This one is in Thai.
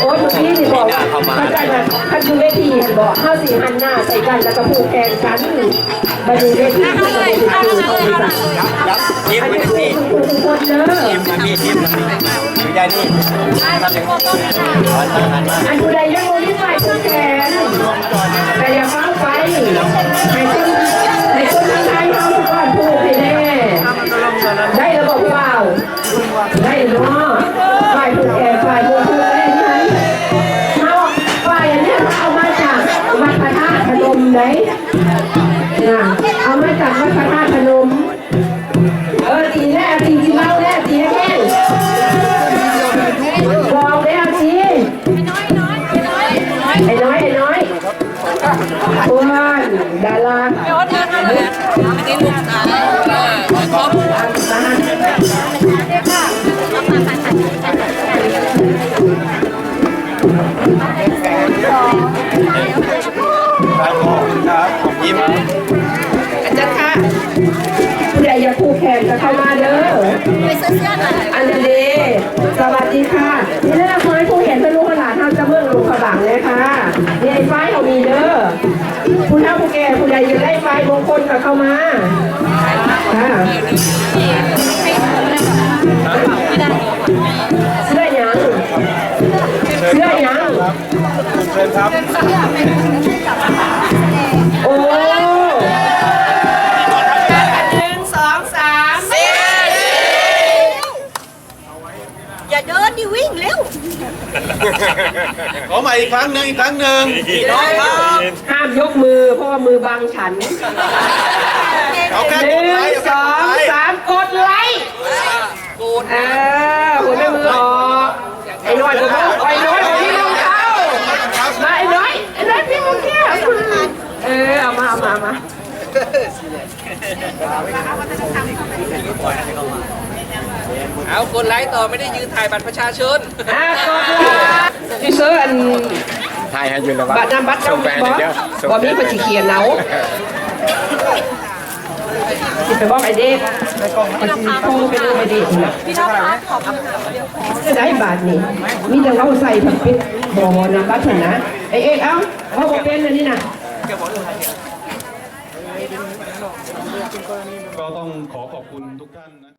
โอ้ยเมื่อกี้นี่บอกเข้าใจไหมคันดูเวทีเห็นบอกห้าสี่หันหน้าใส่กันแล้วก็ผูกแขนกันมาดูเวทีก็จะเป็นคือเขาดีจ้ะยิ้มอันไปนี้ที่คือคุณทุกคนเด้อยิ้มมาพี่ยิ้มมาพี่อยู่ยายนี่มาถึงหันมาหันมาอันผู้ใดยังโมลิไฟผูกแขน ไหนน่ะเอามาจากวัดพระธาตุพนม เออตีแน่ตีที่เล่าแน่ตีแห้งบอกแล้วตีไอ้น้อยไอ้น้อยอ้นดาราอันนี้ลูกชายครอบอันนั้นครับครับ ยิ้มอาจารย์ค่ะผู้ใหญ่อย่าคู่แข่งจะเข้ามาเด้อไปซื้อเสื้อหน่อยอันเดสวัสดีค่ะนี่แรกขอให้ผู้เห็นเป็นลูกหลานทำจะเมืองลูกขบังเลยค่ะนี่ไอ้ไฟเขามีเด้อผู้เฒ่าผู้แก่ผู้ใหญ่อยู่ได้ไฟมงคลกับเข้ามาค่ะเสื้อหยังเสื้อหยังเชิญครับโอ้ ขอใหม่อีกครั้งหนึ่งอีกครั้งหนึ่งน้องครับห้ามยกมือเพราะว่ามือบังฉันเอาแค่หกนึ่ดไลงค์สองสามกดไลค์กูดเออหัวแม่มือออกไอ้น้อยผมไอ้น้อยผมพี่มงเข้ามาไอ้น้อยไอ้น้อยพี่มงแก้วเออเอามาเอามาเอามา เอากดไลค์ต่อไม่ได้ยืนถ่ายบัตรประชาชนอะกดไลค์พี่เซอร์อันถ่ายให้ยืนแล้วบัตรนำบัตรเจ้ามีบอสบอมีปฏิเขียนเนาสิไปบอกไอ้เด็กปฏิโทรไปดูไอ้เด็กนะจะได้บาทนี่มีแต่เขาใส่ผักปิดบอนำบัตรนะไอ้เอ็กเอ้าเขาบอกเป็นอันนี้นะ ก็ต้องขอขอบคุณทุกท่านนะ